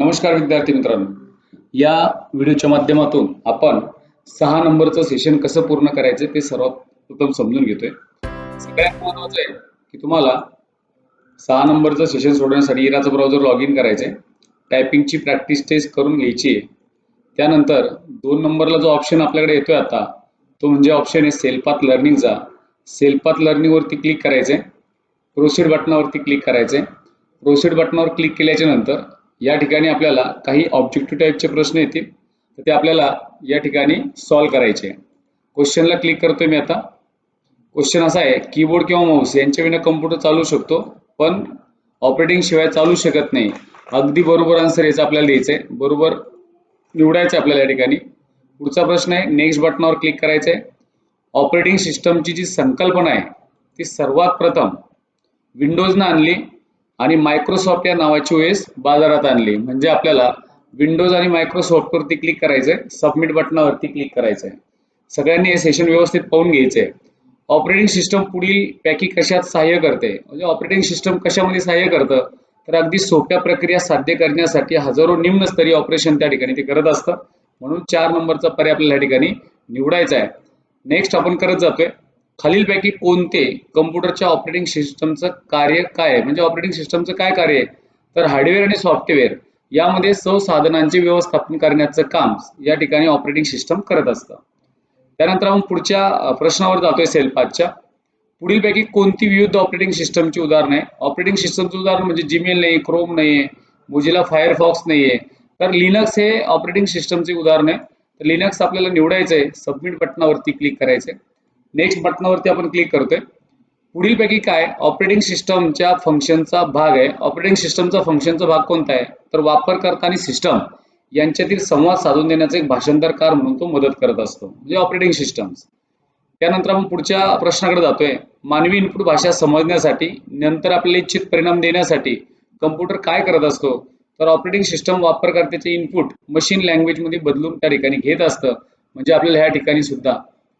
नमस्कार विद्यार्थी मित्रांनो. या व्हिडिओच्या माध्यमातून आपण सहा नंबरचं सेशन कसं पूर्ण करायचं ते सर्वात प्रथम समजून घेतोय. सगळ्यात महत्वाचं आहे की तुम्हाला सहा नंबरचं सेशन सोडवण्यासाठी इराचं ब्राउझर लॉग इन करायचंय. टायपिंगची प्रॅक्टिस टेस्ट करून घ्यायची आहे. त्यानंतर दोन नंबरला जो ऑप्शन आपल्याकडे येतोय आता तो म्हणजे ऑप्शन आहे सेल्फात लर्निंगचा सेल्फात लर्निंगवरती क्लिक करायचंय. प्रोसीड बटनावरती क्लिक करायचंय. प्रोसीड बटनावर क्लिक केल्याच्यानंतर या ठिकाणी आपल्याला काही ऑब्जेक्टिव्ह टाईपचे प्रश्न येतील. तर ते आपल्याला या ठिकाणी सॉल्व्ह करायचे क्वेश्चनला क्लिक करतोय मी आता. क्वेश्चन असा आहे कीबोर्ड किंवा माऊस यांच्या विना कम्प्युटर चालू शकतो पण ऑपरेटिंग शिवाय चालू शकत नाही. अगदी बरोबर आन्सर याचं आपल्याला द्यायचं आहे. बरोबर निवडायचं आहे आपल्याला या ठिकाणी. पुढचा प्रश्न आहे नेक्स्ट बटनावर क्लिक करायचं आहे. ऑपरेटिंग सिस्टमची जी संकल्पना आहे ती सर्वात प्रथम विंडोजनं आणली. आणि मायक्रोसॉफ्ट या नावाची ओएस बाजारात आणली. म्हणजे आपल्याला विंडोज आणि मायक्रोसॉफ्टवरती क्लिक करायचंय सबमिट बटनावरती क्लिक करायचंय. सगळ्यांनी हे सेशन व्यवस्थित पाहून घ्यायचंय. ऑपरेटिंग सिस्टम पुढील पॅकी कशात सहाय्य करते? म्हणजे ऑपरेटिंग सिस्टम कशामध्ये सहाय्य करतं? तर अगदी सोप्या प्रक्रिया साध्य करण्यासाठी हजारो निम्नस्तरीय ऑपरेशन त्या ठिकाणी ते करत असतं. म्हणून चार नंबरचा पर्याय आपल्याला या ठिकाणी निवडायचा आहे. नेक्स्ट आपण करत जातोय. खालीलपैकी कोणते कम्प्युटरच्या ऑपरेटिंग सिस्टमचं कार्य काय? आहे म्हणजे ऑपरेटिंग सिस्टमचं काय कार्य आहे? तर हार्डवेअर आणि सॉफ्टवेअर यामध्ये साधनांचे व्यवस्थापन करण्याचं काम या ठिकाणी ऑपरेटिंग सिस्टम करत असतं. त्यानंतर आपण पुढच्या प्रश्नावर जातोय सेल्फाच्या पुढीलपैकी कोणती विविध ऑपरेटिंग सिस्टमची उदाहरण आहे? ऑपरेटिंग सिस्टमचं उदाहरण म्हणजे जीमेल नाही क्रोम नाही आहे मोजिला फायरफॉक्स नाही आहे तर लिनक्स हे ऑपरेटिंग सिस्टमचे उदाहरण आहे. तर लिनक्स आपल्याला निवडायचं आहे सबमिट बटनावरती क्लिक करायचं आहे नेक्स्ट बटनावरती आपण क्लिक करतोय. पुढीलपैकी काय? ऑपरेटिंग सिस्टमच्या फंक्शनचा भाग आहे. ऑपरेटिंग सिस्टमचा फंक्शनचा भाग कोणता आहे? तर वापरकर्ता आणि सिस्टम यांच्यातील संवाद साधून देण्याचा एक भाषांतरकार म्हणून तो मदत करत असतो. म्हणजे ऑपरेटिंग सिस्टम्स त्यानंतर आपण पुढच्या प्रश्नाकडे जातोय. मानवी इनपुट भाषा समजण्यासाठी नंतर आपल्याला इच्छित परिणाम देण्यासाठी कम्प्युटर काय करत असतो? तर ऑपरेटिंग सिस्टम वापरकर्त्याचे इनपुट मशीन लँग्वेजमध्ये बदलून त्या ठिकाणी घेत असतं. म्हणजे आपल्याला ह्या ठिकाणी सुद्धा.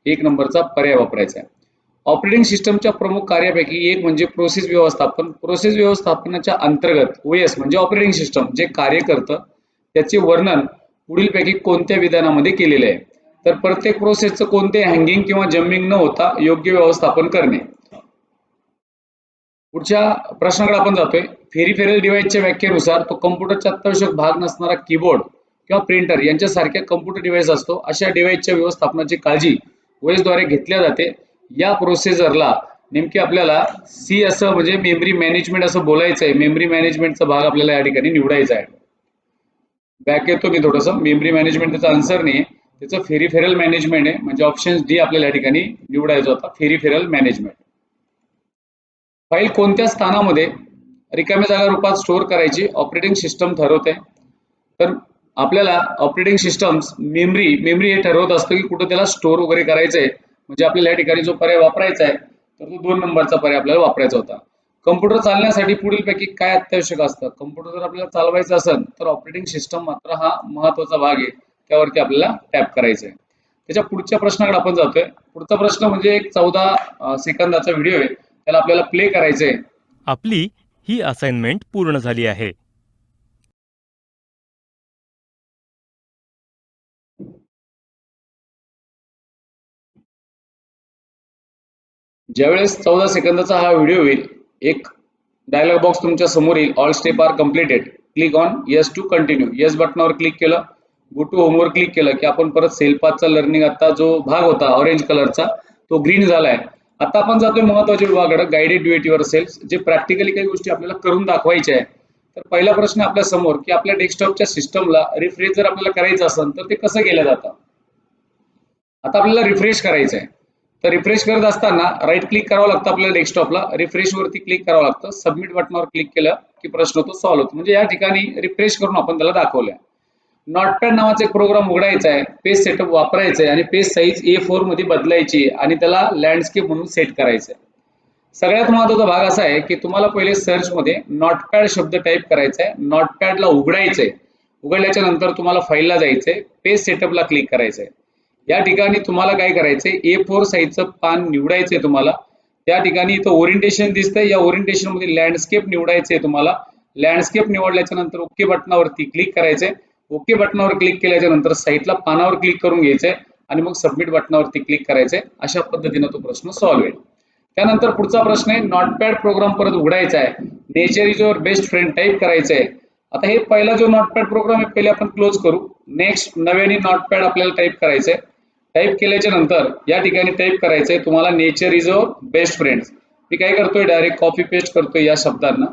एक नंबरचा पर्याय वापरायचा आहे. ऑपरेटिंग सिस्टमच्या प्रमुख कार्यापैकी एक म्हणजे प्रोसेस व्यवस्थापन. प्रोसेस व्यवस्थापनाच्या अंतर्गत ओएस म्हणजे ऑपरेटिंग सिस्टम जे कार्य करतं त्याचे वर्णन पुढीलपैकी कोणत्या विधानामध्ये केलेले आहे? तर प्रत्येक प्रोसेसचं कोणते हँगिंग किंवा जम्मिंग न होता योग्य व्यवस्थापन करणे. पुढच्या प्रश्नाकडे आपण जातोय. फेरीफेरल डिव्हाइसच्या व्याख्येनुसार तो कम्प्युटरचा अत्यावश्यक भाग नसणारा कीबोर्ड किंवा प्रिंटर यांच्यासारख्या कम्प्युटर डिव्हाइस असतो. अशा डिव्हाइसच्या व्यवस्थापनाची काळजी ओएसद्वारे द्वारे घेतल्या जाते. या प्रोसेसरला नेमकी आपल्याला सी असं म्हणजे मेमरी मॅनेजमेंट असं बोलायचं आहे. मेमरी मॅनेजमेंटचा भाग आपल्याला या ठिकाणी निवडायचा आहे. बॅक येतो मी थोडंसं. मेमरी मॅनेजमेंट त्याचा आन्सर नाही. त्याचं फेरीफेरल मॅनेजमेंट आहे. म्हणजे ऑप्शन डी आपल्याला या ठिकाणी निवडायचा होता. फेरीफेरल मॅनेजमेंट फाईल कोणत्या स्थानामध्ये रिकाम्या जागा रूपात स्टोअर करायची? ऑपरेटिंग सिस्टम ठरवते. तर आपल्याला ऑपरेटिंग सिस्टम्स मेमरी मेमरी हे ठरवत असतं की कुठं त्याला स्टोअर वगैरे करायचं आहे म्हणजे आपल्याला या ठिकाणी जो पर्याय वापरायचा आहे तर तो दोन नंबरचा पर्याय आपल्याला वापरायचा होता. कम्प्युटर चालण्यासाठी पुढीलपैकी काय अत्यावश्यक असतं? कम्प्युटर जर आपल्याला चालवायचं असेल तर ऑपरेटिंग सिस्टम मात्र हा महत्त्वाचा भाग आहे. त्यावरती आपल्याला टॅप करायचं आहे त्याच्या पुढच्या प्रश्नाकडे आपण जातोय. पुढचा प्रश्न म्हणजे एक चौदा सेकंदाचा व्हिडिओ आहे. त्याला आपल्याला प्ले करायचं आहे आपली ही असाइनमेंट पूर्ण झाली आहे. ज्यावेळेस चौदा सेकंदाचा हा व्हिडिओ होईल एक डायलॉग बॉक्स तुमच्यासमोर येईल. All step are completed click on yes to continue yes बटनावर क्लिक केलं. गो टू होमवर क्लिक केलं की आपण परत सेलपाथचा लर्निंग आता जो भाग होता ऑरेंज कलरचा तो ग्रीन झालाय. आता आपण जातोय महत्त्वाच्या विभागाकडे गायडेड ड्युएटीवर इट जे प्रॅक्टिकली काही गोष्टी आपल्याला करून दाखवायच्या आहे. तर पहिला प्रश्न आपल्यासमोर की आपल्या डेस्कटॉपच्या सिस्टमला रिफ्रेश जर आपल्याला करायचं असेल तर ते कसं केलं जातं? आता आपल्याला रिफ्रेश करायचं आहे. तर रिफ्रेश करत असताना राईट क्लिक करावं लागतं आपल्याला डेस्कटॉपला रिफ्रेश वरती क्लिक करावं लागतं. सबमिट बटनावर क्लिक केलं की प्रश्न तो सॉल्व्ह होतो. म्हणजे या ठिकाणी रिफ्रेश करून आपण त्याला दाखवलंय. नॉटपॅड नावाचा एक प्रोग्राम उघडायचा आहे. पेज सेटअप वापरायचं आहे आणि पेज साईज ए फोरमध्ये बदलायची आणि त्याला लँडस्केप म्हणून सेट करायचं आहे. सगळ्यात महत्त्वाचा भाग असा आहे की तुम्हाला पहिले सर्च मध्ये नॉटपॅड शब्द टाईप करायचा आहे. नॉटपॅडला उघडायचंय उघडल्याच्या नंतर तुम्हाला फाईलला जायचंय पेज सेटअपला क्लिक करायचंय या ठिकाणी तुम्हाला काय करायचंय? ए फोर साईजचं पान निवडायचंय तुम्हाला. त्या ठिकाणी इथं ओरिएंटेशन दिसतंय. या ओरिएंटेशनमध्ये लँडस्केप निवडायचंय तुम्हाला. लँडस्केप निवडल्याच्या नंतर ओके बटनावरती क्लिक करायचंय. ओके बटनावर क्लिक केल्याच्यानंतर साईटला पानावर क्लिक करून घ्यायचंय. आणि मग सबमिट बटनावरती क्लिक करायचंय. अशा पद्धतीनं तो प्रश्न सॉल्व्ह होईल. त्यानंतर पुढचा प्रश्न आहे. नॉटपॅड प्रोग्राम परत उघडायचा आहे nature is your best friend type करायचं आहे आता हे पहिला जो नॉटपॅड प्रोग्राम आहे पहिले आपण क्लोज करू. नेक्स्ट नव्याने नॉटपॅड आपल्याला टाईप करायचंय. टाईप केल्याच्यानंतर या ठिकाणी टाईप करायचंय तुम्हाला nature is a best friend मी काय करतोय? डायरेक्ट कॉपी पेस्ट करतोय या शब्दांना.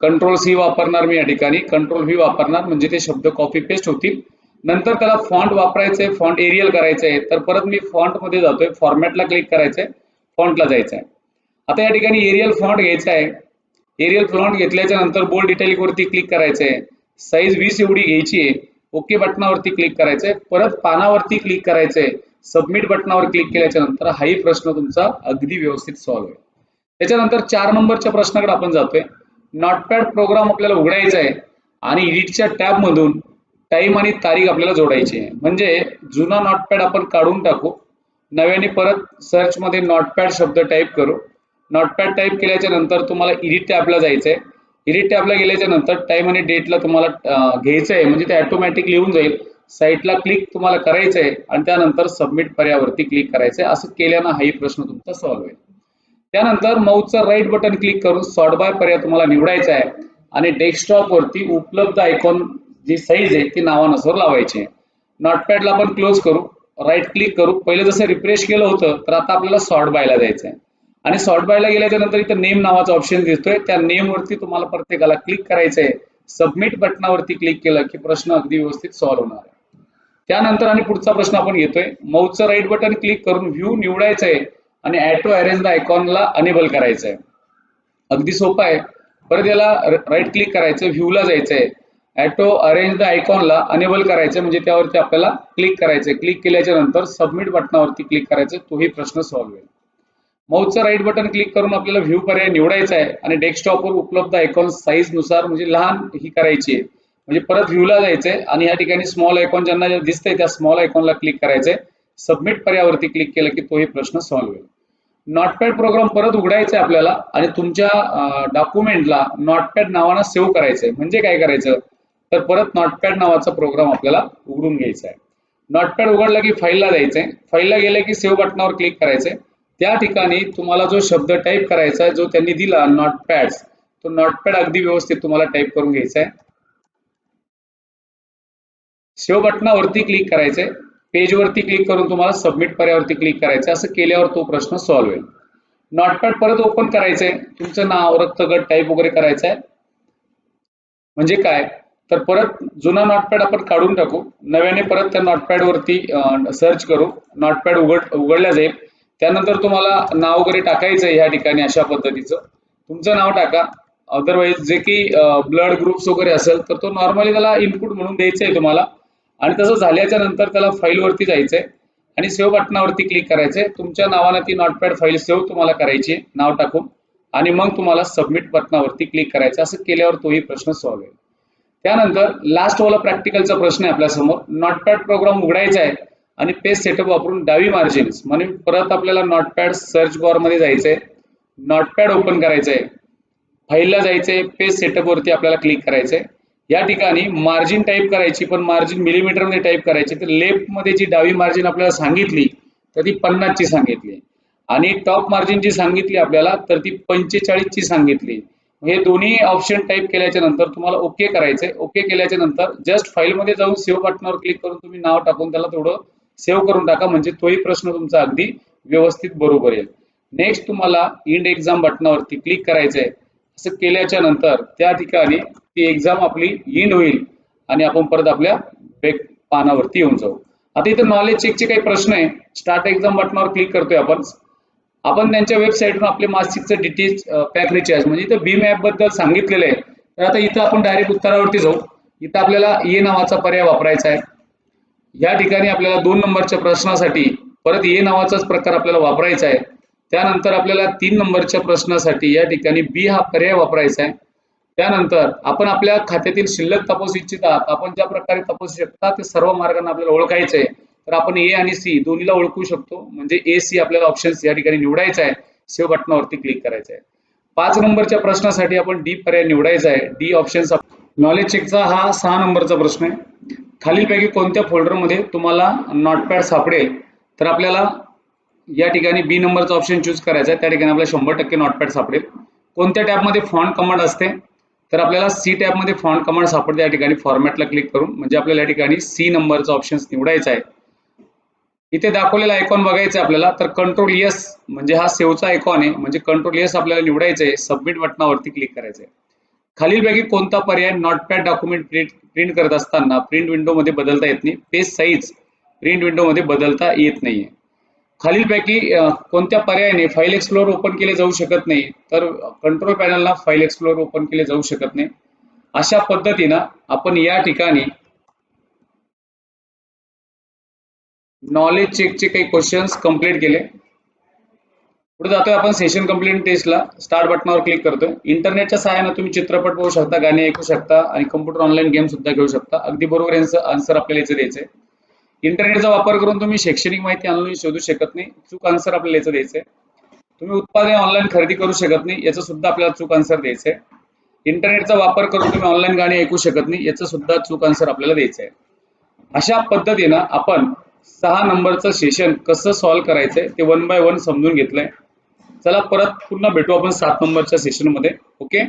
कंट्रोल सी वापरणार मी या ठिकाणी. कंट्रोल व्ही वापरणार म्हणजे ते शब्द कॉपी पेस्ट होतील. नंतर त्याला फॉन्ट वापरायचंय फॉन्ट एरियल करायचंय. तर परत मी फॉन्टमध्ये जातोय फॉर्मॅटला क्लिक करायचंय फॉन्टला जायचंय. आता या ठिकाणी एरियल फॉन्ट घ्यायचा आहे एरियल फॉन्ट घेतल्याच्या नंतर बोल्ड इटॅलिक वरती क्लिक करायचंय. साईज वीस एवढी घ्यायची आहे ओके बटनावरती क्लिक करायचंय. परत पानावरती क्लिक करायचंय. सबमिट बटनावर क्लिक केल्याच्यानंतर हाही प्रश्न तुमचा अगदी व्यवस्थित सॉल्व्ह होईल. त्याच्यानंतर चार नंबरच्या प्रश्नाकडे आपण जातोय. नॉटपॅड प्रोग्राम आपल्याला उघडायचा आहे आणि इडिटच्या टॅब मधून टाइम आणि तारीख आपल्याला जोडायची आहे. म्हणजे जुना नॉटपॅड आपण काढून टाकू. नव्याने परत सर्च मध्ये नॉटपॅड शब्द टाईप करू. नॉटपॅड टाईप केल्याच्यानंतर तुम्हाला इडिट टॅबला जायचंय. एडिट टॅबला गेल्याच्यानंतर टाइम आणि डेटला तुम्हाला घ्यायचं आहे म्हणजे ते ऑटोमॅटिक लिहून जाईल. साईटला क्लिक तुम्हाला करायचं आहे आणि त्यानंतर सबमिट पर्यावरती क्लिक करायचंय. असं केल्यानं हाही प्रश्न तुमचा सॉल्व्ह होईल. त्यानंतर माऊसचं राईट बटन क्लिक करून सॉर्ट बाय पर्याय तुम्हाला निवडायचा आहे. आणि डेस्कटॉप वरती उपलब्ध आयकॉन जी साईज आहे ती नावानुसार लावायची आहे. नॉटपॅडला आपण क्लोज करू. राईट क्लिक करू. पहिले जसं रिफ्रेश केलं होतं तर आता आपल्याला सॉर्ट बायला जायचं आहे आणि सॉर्ट बायला गेल्याच्यानंतर इथं नेम नावाचा ऑप्शन दिसतोय. त्या नेम वरती तुम्हाला प्रत्येकाला क्लिक करायचं आहे सबमिट बटनावरती क्लिक केलं की प्रश्न अगदी व्यवस्थित सॉल्व्ह होणार आहे. त्यानंतर आणि पुढचा प्रश्न आपण घेतोय माऊसचं राईट बटन क्लिक करून व्ह्यू निवडायचं आहे आणि ॲटो अरेंज द आयकॉनला अनेबल करायचं आहे अगदी सोपं आहे. परत याला राईट क्लिक करायचं व्ह्यूला जायचं आहे ॲटो अरेंज द आयकॉनला अनेबल करायचं म्हणजे त्यावरती आपल्याला क्लिक करायचं क्लिक केल्याच्यानंतर सबमिट बटनावरती क्लिक करायचं तोही प्रश्न सॉल्व्ह होईल. माऊसचं राईट बटन क्लिक करून आपल्याला व्ह्यू पर्याय निवडायचा आहे आणि डेस्कटॉपवर उपलब्ध आयकॉन साईजनुसार म्हणजे लहान ही करायची आहे. म्हणजे परत व्ह्यूला जायचंय आणि या ठिकाणी स्मॉल आयकॉन ज्यांना दिसतंय त्या स्मॉल आयकॉनला क्लिक करायचंय. सबमिट पर्यावरती क्लिक केलं की तोही प्रश्न सॉल्व्ह होईल. नॉटपॅड प्रोग्राम परत उघडायचा आहे आपल्याला आणि तुमच्या डॉक्युमेंटला नॉटपॅड नावानं सेव्ह करायचंय. म्हणजे काय करायचं? तर परत नॉटपॅड नावाचा प्रोग्राम आपल्याला उघडून घ्यायचा आहे. नॉटपॅड उघडला की फाईलला जायचंय. फाईलला गेलं की सेव्ह बटनावर क्लिक करायचंय. त्या ठिकाणी तुम्हाला जो शब्द टाईप करायचा आहे जो त्यांनी दिला नॉटपॅड तो नॉटपॅड अगदी व्यवस्थित तुम्हाला टाईप करून घ्यायचा आहे. सेव्ह बटनावरती क्लिक करायचंय. पेजवरती क्लिक करून तुम्हाला सबमिट पर्यावरती क्लिक करायचं असं केल्यावर तो प्रश्न सॉल्व्ह होईल. नॉटपॅड परत ओपन करायचंय. तुमचं नाव रक्तगट टाईप वगैरे करायचं आहे म्हणजे काय? तर परत जुना नॉटपॅड आपण काढून टाकू. नव्याने परत त्या नॉटपॅड वरती सर्च करू. नॉटपॅड उघड उघडल्या जाईल. त्यानंतर तुम्हाला नाव वगैरे टाकायचं आहे ह्या ठिकाणी अशा पद्धतीचं. तुमचं नाव टाका. अदरवाईज जे की ब्लड ग्रुप्स वगैरे असेल तर तो नॉर्मली त्याला इनपुट म्हणून द्यायचं आहे तुम्हाला. आणि तसं झाल्याच्यानंतर त्याला फाईल वरती जायचंय. आणि सेव्ह बटनावरती क्लिक करायचंय. तुमच्या नावानं ती नॉटपॅड फाईल सेव्ह तुम्हाला करायची आहे, नाव टाकून. आणि मग तुम्हाला सबमिट बटनावरती क्लिक करायचं. असं केल्यावर तोही प्रश्न सॉल्व्ह होईल. त्यानंतर लास्ट वाला प्रॅक्टिकलचा प्रश्न आहे आपल्यासमोर नॉटपॅड प्रोग्राम उघडायचा आहे. आणि पेज सेटअप वापरून डावी मार्जिन्स म्हणजे परत आपल्याला नॉटपॅड सर्च बारमध्ये जायचंय. नॉटपॅड ओपन करायचंय. फाईलला जायचंय पेज सेटअप वरती आपल्याला क्लिक करायचंय. या ठिकाणी मार्जिन टाईप करायची पण मार्जिन मिलीमीटरमध्ये टाईप करायची. तर लेफ्टमध्ये जी डावी मार्जिन आपल्याला सांगितली तर ती पन्नासची सांगितली. आणि टॉप मार्जिन जी सांगितली आपल्याला तर ती पंचेचाळीस ची सांगितली. हे दोन्ही ऑप्शन टाईप केल्याच्यानंतर तुम्हाला ओके करायचंय. ओके केल्याच्यानंतर जस्ट फाईलमध्ये जाऊन सेव्ह बटनावर क्लिक करून तुम्ही नाव टाकून त्याला थोडं सेव्ह करून टाका म्हणजे तोही प्रश्न तुमचा अगदी व्यवस्थित बरोबर येईल. नेक्स्ट तुम्हाला इंड एक्झाम बटनावरती क्लिक करायचंय. असं केल्याच्यानंतर त्या ठिकाणी ती एक्झाम आपली इंड होईल आणि आपण परत आपल्या बेक पानावरती येऊन जाऊ. आता इथे नॉलेज चेकचे काही प्रश्न आहे. स्टार्ट एक्झाम बटनावर क्लिक करतोय आपण. आपण त्यांच्या वेबसाईटवर आपले मासिकचं डिटेल्स पॅक रिचार्ज म्हणजे इथं भीम ऍपबद्दल सांगितलेलं आहे. तर आता इथं आपण डायरेक्ट उत्तरावरती जाऊ. इथं आपल्याला ई नावाचा पर्याय वापरायचा आहे. या ठिकाणी आपल्याला दोन नंबरच्या प्रश्नासाठी परत ए नावाचाच प्रकार आपल्याला वापरायचा आहे. त्यानंतर आपल्याला तीन नंबरच्या प्रश्नासाठी या ठिकाणी बी हा पर्याय वापरायचा आहे. त्यानंतर आपण आपल्या खात्यातील शिल्लक तपासू इच्छितात आपण ज्या प्रकारे तपासू शकता ते सर्व मार्गाने आपल्याला ओळखायचं आहे. तर आपण ए आणि सी दोन्हीला ओळखू शकतो. म्हणजे ए सी आपल्याला ऑप्शन्स या ठिकाणी निवडायचा आहे. सेव्ह बटनावरती क्लिक करायचं आहे. पाच नंबरच्या प्रश्नासाठी आपण डी पर्याय निवडायचा आहे. डी ऑप्शन्स नॉलेज चेकचा हा सहा नंबरचा प्रश्न आहे. खालीलपैकी कोणत्या फोल्डरमध्ये तुम्हाला नॉटपॅड सापडेल तर आपल्याला या ठिकाणी बी नंबरचा ऑप्शन चूज करायचा आहे. त्या ठिकाणी आपल्याला शंभर टक्के नॉटपॅड सापडेल. कोणत्या टॅबमध्ये फॉन्ट कमांड असते तर आपल्याला सी टॅबमध्ये फॉन्ट कमांड सापडते. या ठिकाणी फॉर्मॅटला क्लिक करून म्हणजे आपल्याला या ठिकाणी सी नंबरचा ऑप्शन निवडायचा आहे. इथे दाखवलेला आयकॉन बघायचा आहे आपल्याला तर कंट्रोल यस म्हणजे हा सेवचा आयकॉन आहे. म्हणजे कंट्रोल यस आपल्याला निवडायचं आहे. सबमिट बटनावरती क्लिक करायचं आहे. खालीलपैकी कोणता पर्याय नॉटपॅड डॉक्युमेंट प्रिंट प्रिंट करत असताना प्रिंट विंडोमध्ये बदलता येत नाही? पेज साईज प्रिंट विंडोमध्ये बदलता येत नाहीये. खालीलपैकी पैकी कोणत्या पर्यायाने फाईल एक्सप्लोअर ओपन केले जाऊ शकत नाही? तर कंट्रोल पॅनलला फाईल एक्सप्लोअर ओपन केले जाऊ शकत नाही. अशा पद्धतीनं आपण या ठिकाणी नॉलेज चेकचे काही क्वेश्चन्स कंप्लीट केले. पुढे जातोय आपण सेशन कंप्लीट टेस्टला स्टार्ट बटनावर क्लिक करतोय. इंटरनेटच्या सहाय्याने तुम्ही चित्रपट पाहू शकता गाणे ऐकू शकता आणि कम्प्युटर ऑनलाईन गेम सुद्धा घेऊ शकता. अगदी बरोबर यांचं आन्सर आपल्याला याचं द्यायचंय. इंटरनेटचा वापर करून तुम्ही शैक्षणिक माहिती ऑनलाईन शोधू शकत नाही. चूक आन्सर आपल्याला याचं द्यायचंय. तुम्ही उत्पादने ऑनलाईन खरेदी करू शकत नाही याचं सुद्धा आपल्याला चूक आन्सर द्यायचंय. इंटरनेटचा वापर करून तुम्ही ऑनलाईन गाणी ऐकू शकत नाही याचं सुद्धा चूक आन्सर आपल्याला द्यायचं आहे अशा पद्धतीनं आपण सहा नंबरचं सेशन कसं सॉल्व्ह करायचंय ते वन बाय वन समजून घेतलंय. चला परत पुन्हा भेटू आपण सात नंबरच्या सेशनमध्ये ओके